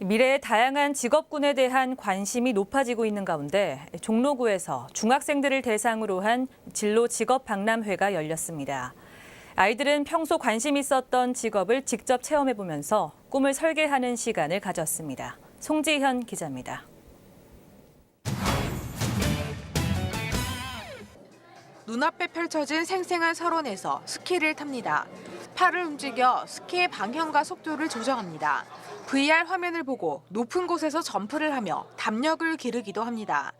미래의 다양한 직업군에 대한 관심이 높아지고 있는 가운데 종로구에서 중학생들을 대상으로 한 진로 직업 박람회가 열렸습니다. 아이들은 평소 관심 있었던 직업을 직접 체험해 보면서 꿈을 설계하는 시간을 가졌습니다. 송지현 기자입니다. 눈앞에 펼쳐진 생생한 설원에서 스키를 탑니다. 팔을 움직여 스키의 방향과 속도를 조정합니다. VR 화면을 보고 높은 곳에서 점프를 하며 담력을 기르기도 합니다.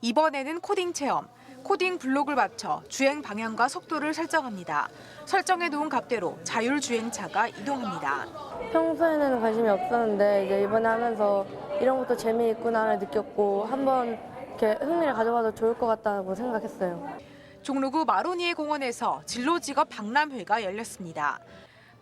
이번에는 코딩 체험, 코딩 블록을 맞춰 주행 방향과 속도를 설정합니다. 설정해 놓은 값대로 자율 주행차가 이동합니다. 평소에는 관심이 없었는데 이제 이번에 하면서 이런 것도 재미있구나를 느꼈고 한번 이렇게 흥미를 가져봐도 좋을 것 같다고 생각했어요. 종로구 마로니에 공원에서 진로 직업 박람회가 열렸습니다.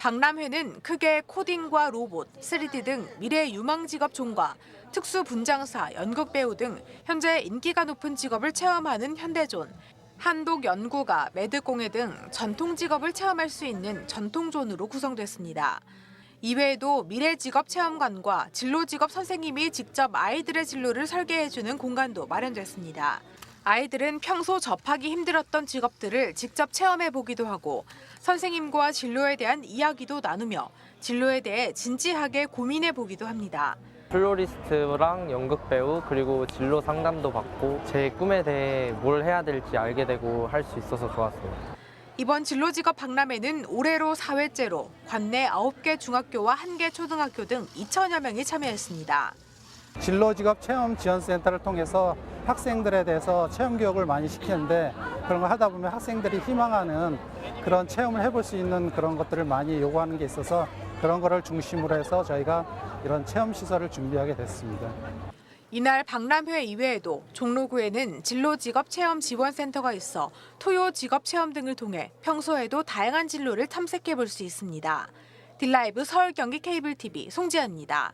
박람회는 크게 코딩과 로봇, 3D 등 미래 유망 직업 종과 특수 분장사, 연극 배우 등 현재 인기가 높은 직업을 체험하는 현대존, 한독 연구가, 매듭공예 등 전통 직업을 체험할 수 있는 전통존으로 구성됐습니다. 이외에도 미래 직업 체험관과 진로 직업 선생님이 직접 아이들의 진로를 설계해주는 공간도 마련됐습니다. 아이들은 평소 접하기 힘들었던 직업들을 직접 체험해 보기도 하고 선생님과 진로에 대한 이야기도 나누며 진로에 대해 진지하게 고민해 보기도 합니다. 플로리스트랑 연극 배우 그리고 진로 상담도 받고 제 꿈에 대해 뭘 해야 될지 알게 되고 할 수 있어서 좋았어요. 이번 진로 직업 박람회는 올해로 4회째로 관내 9개 중학교와 1개 초등학교 등 2천여 명이 참여했습니다. 진로 직업 체험 지원센터를 통해서 학생들에 대해서 체험 교육을 많이 시키는데 그런 걸 하다 보면 학생들이 희망하는 그런 체험을 해볼 수 있는 그런 것들을 많이 요구하는 게 있어서 그런 거를 중심으로 해서 저희가 이런 체험 시설을 준비하게 됐습니다. 이날 박람회 이외에도 종로구에는 진로 직업 체험 지원센터가 있어 토요 직업 체험 등을 통해 평소에도 다양한 진로를 탐색해 볼 수 있습니다. 딜라이브 서울 경기 케이블 TV 송지현입니다.